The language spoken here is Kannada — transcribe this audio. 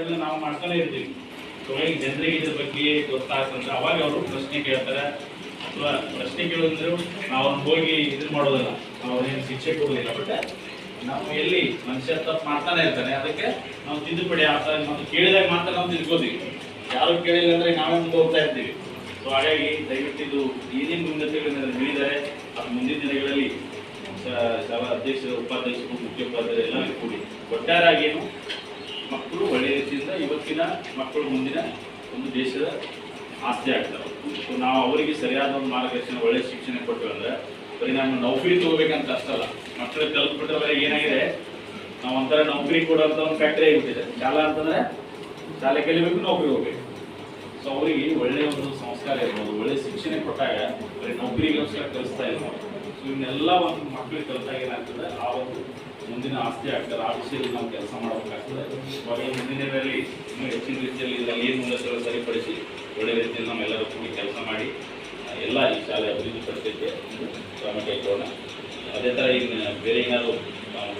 ಇದನ್ನ ನಾವು ಮಾಡ್ತಾನೆ ಇರ್ತೀವಿ. ಈಗ ಜನರಿಗೆ ಇದ್ರ ಬಗ್ಗೆ ಗೊತ್ತಾಗ್ತಂದ್ರೆ ಅವಾಗ ಅವರು ಪ್ರಶ್ನೆ ಕೇಳ್ತಾರೆ. ಅಥವಾ ಪ್ರಶ್ನೆ ಕೇಳಿದ್ರು ನಾವು ಹೋಗಿ ಇದ್ರ ಮಾಡೋದಿಲ್ಲ. ನಾವು ಅವ್ರೇನು ಶಿಕ್ಷೆ ಕೊಡೋದಿಲ್ಲ ಬಟ್ ನಾವು ಎಲ್ಲಿ ಮನುಷ್ಯ ತಪ್ಪು ಮಾಡ್ತಾನೆ ಇರ್ತಾನೆ. ಅದಕ್ಕೆ ನಾವು ತಿದ್ದುಪಡಿ ಆಗ್ತಾ ಮತ್ತು ಕೇಳಿದಾಗ ಮಾತ್ರ ನಾವು ತಿಳ್ಕೋತೀವಿ ಯಾರು ಕೇಳಿಲ್ಲ ಅಂದ್ರೆ ನಾವೇ ಹೋಗ್ತಾ ಇರ್ತೀವಿ. ಸೊ ಹಾಗಾಗಿ ದಯವಿಟ್ಟು ಇದು ಏನೇನು ಉನ್ನತಿಗಳನ್ನು ಹೇಳಿದ್ದಾರೆ. ಅದು ಮುಂದಿನ ದಿನಗಳಲ್ಲಿ ಸಭಾ ಅಧ್ಯಕ್ಷರು ಉಪಾಧ್ಯಕ್ಷರು ಮುಖ್ಯ ಉಪಾಧ್ಯಕ್ಷರು ಎಲ್ಲ ಕೂಡಿ ಒಟ್ಟಾರಾಗಿ ಮಕ್ಕಳು ರೀತಿಯಿಂದ ಇವತ್ತಿನ ಮಕ್ಕಳು ಮುಂದಿನ ಒಂದು ದೇಶದ ಆಸ್ತಿ ಆಗ್ತಾರೆ ಸೊ ನಾವು ಅವರಿಗೆ ಸರಿಯಾದ ಒಂದು ಮಾರ್ಗದರ್ಶನ ಒಳ್ಳೆಯ ಶಿಕ್ಷಣ ಕೊಟ್ಟರು ಅಂದರೆ ನಾನು ನೌಕರಿ ತಗೋಬೇಕಂತ ಅಷ್ಟಲ್ಲ. ಮಕ್ಕಳಿಗೆ ಕಲ್ತ್ಬಿಟ್ರೆ ಬರೀ ಏನಾಗಿದೆ? ನಾವು ಒಂಥರ ನೌಕರಿ ಕೊಡೋಂಥ ಒಂದು ಫ್ಯಾಕ್ಟ್ರಿ ಆಗಿಬಿಟ್ಟಿದೆ. ಶಾಲಾ ಅಂತಂದರೆ ಶಾಲೆ ಕಲಿಬೇಕು, ನೌಕರಿ ಹೋಗ್ಬೇಕು. ಸೊ ಅವರಿಗೆ ಒಳ್ಳೆಯ ಒಂದು ಸಂಸ್ಕಾರ ಇರ್ಬೋದು ಒಳ್ಳೆಯ ಶಿಕ್ಷಣ ಕೊಟ್ಟಾಗ ಬರೀ ನೌಕರಿಗೋಸ್ಕರ ಕಲಿಸ್ತಾ ಇರ್ಬೋದು. ಸೊ ಇವನ್ನೆಲ್ಲ ಒಂದು ಮಕ್ಕಳಿಗೆ ಕಲಿತಾಗ ಏನಾಗ್ತದೆ? ಆ ಒಂದು ಮುಂದಿನ ಆಸ್ತಿ ಆಗ್ತದೆ. ಆ ವಿಷಯದಲ್ಲಿ ನಾವು ಕೆಲಸ ಮಾಡಬೇಕಾಗ್ತದೆ ಇವಾಗ ಈ ಮುಂದಿನ ದಿನದಲ್ಲಿ ಇನ್ನೂ ಹೆಚ್ಚಿನ ರೀತಿಯಲ್ಲಿ ಇದರಲ್ಲಿ ಏನು ಮೂಲಗಳು ಸರಿಪಡಿಸಿ ಒಳ್ಳೆ ರೀತಿಯಲ್ಲಿ ನಾವೆಲ್ಲರೂ ಕೂಡಿ ಕೆಲಸ ಮಾಡಿ ಎಲ್ಲ ಈ ಶಾಲೆ ಅಭಿವೃದ್ಧಿ ಪಡಿಸಲಿಕ್ಕೆ ಕ್ರಮ ಕೈಗೊಳ್ಳೋಣ ಅದೇ ಥರ ಇನ್ನು ಬೇರೆ ಏನಾದರೂ ನಾವು